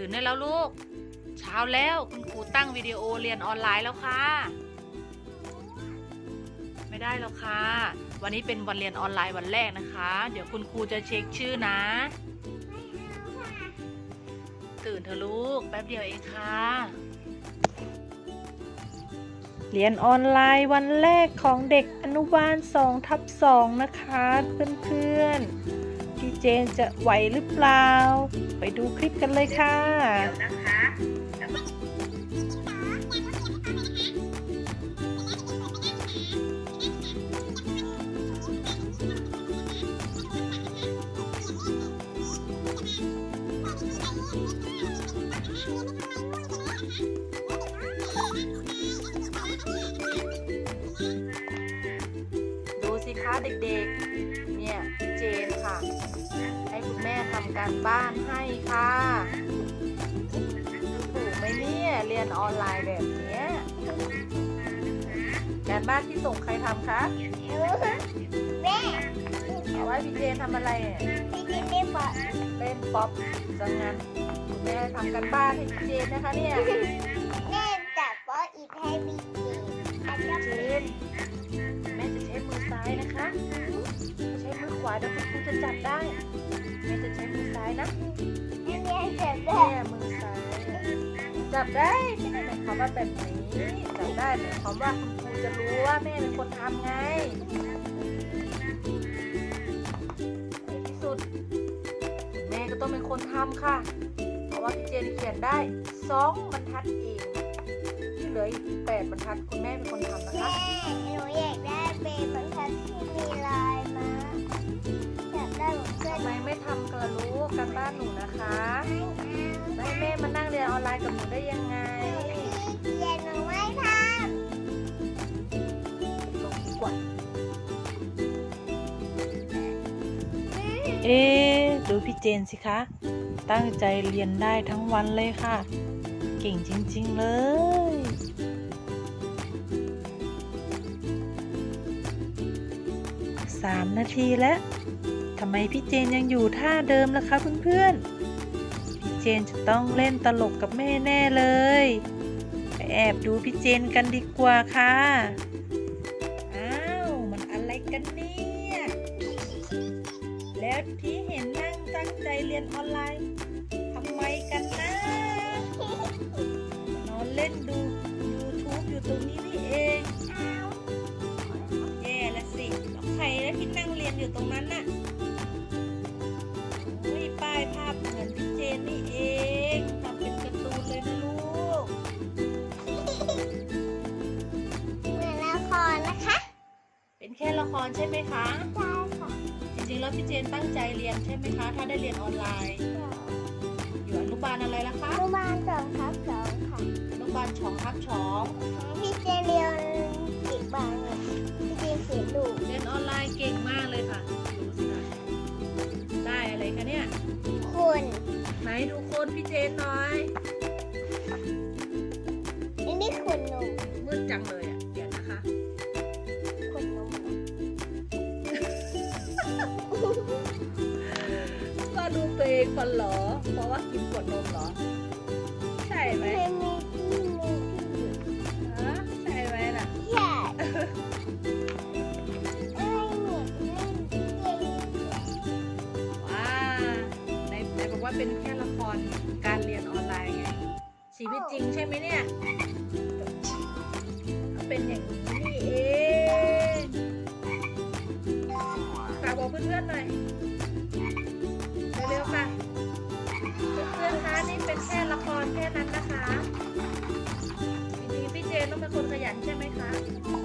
ื่นได้แล้วลูก เช้าแล้วคุณครูตั้งวิดีโอเรียนออนไลน์แล้วค่ะ ไม่ได้แล้วค่ะ วันนี้เป็นวันเรียนออนไลน์วันแรกนะคะ เดี๋ยวคุณครูจะเช็คชื่อนะ ตื่นเถอะลูก แป๊บเดียวเองค่ะ เรียนออนไลน์วันแรกของเด็กอนุบาล2ทับ2นะคะ เพื่อนๆพี่เจนจะไหวหรือเปล่า ไปดูคลิปกันเลยค่ะดูสิคะเด็ก การบ้านให้ค่ะถูกไหมเนี่ยเรียนออนไลน์แบบเนี้ยการบ้านที่ส่งใครทำคะแม่เอาไว้พี่เจนทำอะไรเนี่ยพี่จินได้บอกเล่นป๊อปจังงั้นคุณแม่ทำการบ้านให้พี่เจนนะคะเนี่ยแม่จับเพราะอีกให้พี่จินอันนี้เจน เดี๋ยวคุณครูจะจับได้แม่จะใช้มือซ้ายนะอันนี้จับได้แม่มือซ้าย จับได้ไม่ได้หมายความว่าแบบนี้จับได้หมายความว่าคุณครูจะรู้ว่าแม่เป็นคนทำไงในที่สุด แม่ก็ต้องเป็นคนทำค่ะ เพราะว่าพี่เจนเขียนได้สองบรรทัดเองที่เหลืออีกแปดบรรทัดคุณแม่เป็นคนทำนะแม่คะหนูอย บ้านหนูนะคะแล้วให้แม่มานั่งเรียนออนไลน์กับหนูได้ยังไงพี่เจนหนูไม่ทลงดีกว่าำเอ๊ะดูพี่เจนสิคะ ตั้งใจเรียนได้ทั้งวันเลยค่ะ เก่งจริง ๆ เลยสามนาทีแล้วทำไมพี่เจนยังอยู่ท่าเดิมล่ะคะเพื่อนๆพี่เจ นจะต้องเล่นตลกกับแม่แน่เลย ไปแอบดูพี่เจนกันดีกว่าค่ะ อ้าว มันอะไรกันเนี่ย แล้วที่เห็นนั่งตั้งใจเรียนออนไลน์ทำไมกันนะนอนเล่นดู YouTube อยู่ตรงนี้นี่เองแย่ละสิแล้วใครแล้วที่นั่งเรียนอยู่ตรงนั้นน่ะ ละครใช่ไหมคะ ใช่ค่ะจริงๆแล้วพี่เจนตั้งใจเรียนใช่ไหมคะ ถ้าได้เรียนออนไลน์ อยู่อนุบาลอะไรล่ะคะอนุบาลสองทับสองค่ะ อนุบาลฉองทับฉอง พี่เจนเรียนอีกบางเนี่ย คนเหรอ เพราะว่ากินขวดนมเหรอ ใช่ไหม ฮะ ใช่ไหมล่ะใช่เอ้ยเนี่ยเล่นเล่นว้าในในบอกว่าเป็นแค่ละครการเรียนออนไลน์ไง ชีวิตจริงใช่ไหมเนี่ย เป็นอย่างนี้ แค่นั้นนะคะจริงๆพี่เจนต้องเป็นคนขยันใช่ไหมคะ